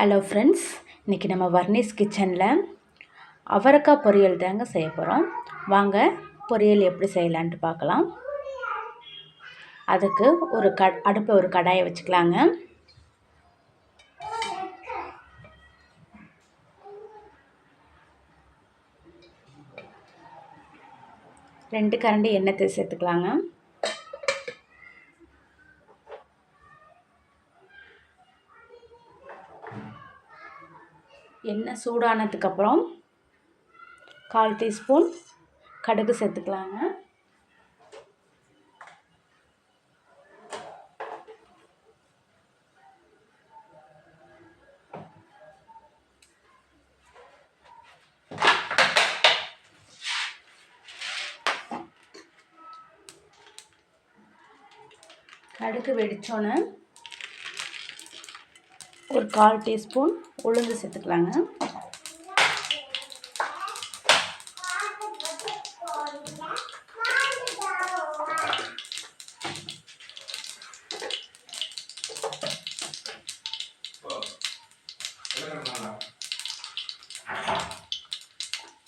Hello friends இன்றைக்கி நம்ம வர்னிஸ் கிச்சனில் அவரைக்காய் பொரியல் தாங்க செய்ய போகிறோம் வாங்க பொரியல் எப்படி செய்யலான்ட்டு பார்க்கலாம். அதுக்கு ஒரு க அடுப்பை ஒரு கடாயை வச்சுக்கலாங்க. ரெண்டு கரண்டி எண்ணெய் சேர்த்துக்கலாங்க. எண்ணெய் சூடானதுக்கப்புறம் கால் டீஸ்பூன் கடுகு சேர்த்துக்கலாங்க. கடுகு வெடித்தோன்னே ஒரு கால் டீஸ்பூன் உளுந்து சேர்த்துக்கலாங்க.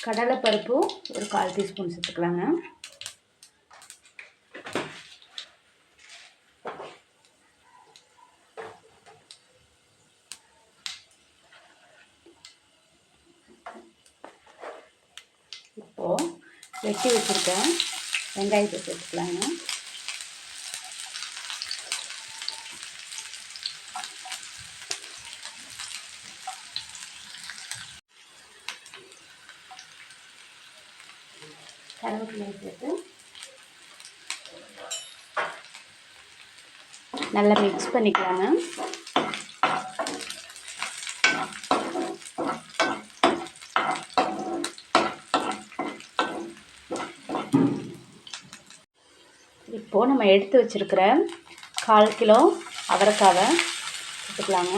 கடலைப்பருப்பு ஒரு கால் டீஸ்பூன் சேர்த்துக்கலாங்க. இப்போது வெட்டி வச்சுருக்கேன். வெங்காயத்தை சேர்த்துக்கலாங்க. கருவேப்பிலையை சேர்த்து நல்லா மிக்ஸ் பண்ணிக்கலாங்க. இப்போது நம்ம எடுத்து வச்சுருக்கிற கால் கிலோ அவரைக்காவை எடுத்துக்கலாங்க.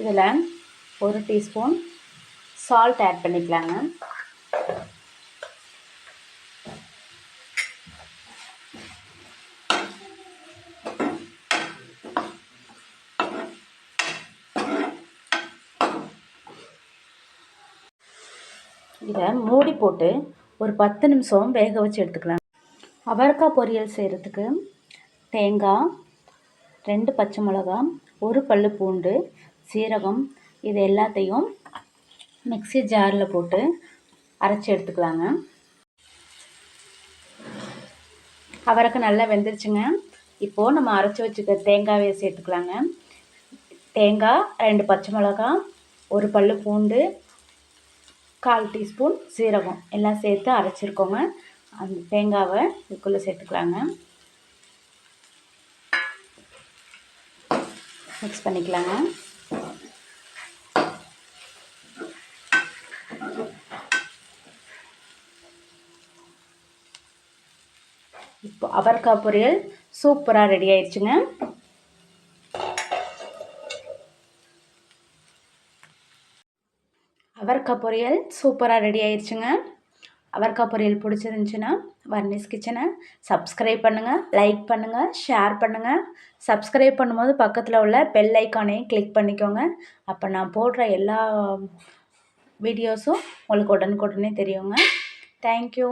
இதில் ஒரு டீஸ்பூன் சால்ட் ஆட் பண்ணிக்கலாங்க. இதை மூடி போட்டு ஒரு பத்து நிமிஷம் வேக வச்சு எடுத்துக்கலாம். அவரக்காய் பொரியல் செய்கிறதுக்கு தேங்காய் ரெண்டு பச்சை மிளகா ஒரு பல் பூண்டு சீரகம் இது எல்லாத்தையும் மிக்சி ஜாரில் போட்டு அரைச்சி எடுத்துக்கலாங்க. அவரைக்கு நல்லா வெந்துருச்சுங்க. இப்போது நம்ம அரைச்சி வச்சுக்க தேங்காயை சேர்த்துக்கலாங்க. தேங்காய் ரெண்டு பச்சை மிளகா ஒரு பல் பூண்டு கால் டீஸ்பூன் சீரகம். எல்லாம் சேர்த்து அரைச்சிருக்கோங்க. அந்த தேங்காவை இதுக்குள்ளே சேர்த்துக்கலாங்க. மிக்ஸ் பண்ணிக்கலாங்க. இப்போ அவரைக்காய் பொரியல் சூப்பராக ரெடி ஆயிடுச்சுங்க. அவரைக்காய் பொரியல் சூப்பராக ரெடி ஆயிடுச்சுங்க. அவரைக்காய் பொரியல் பிடிச்சிருந்துச்சின்னா வர்னிஸ் கிச்சனை சப்ஸ்கிரைப் பண்ணுங்கள் லைக் பண்ணுங்கள் ஷேர் பண்ணுங்கள் சப்ஸ்கிரைப் பண்ணும்போது பக்கத்தில் உள்ள பெல் ஐக்கானையும் கிளிக் பண்ணிக்கோங்க. அப்போ நான் போடுற எல்லா வீடியோஸும் உங்களுக்கு உடனுக்குடனே தெரியுங்க. தேங்க்யூ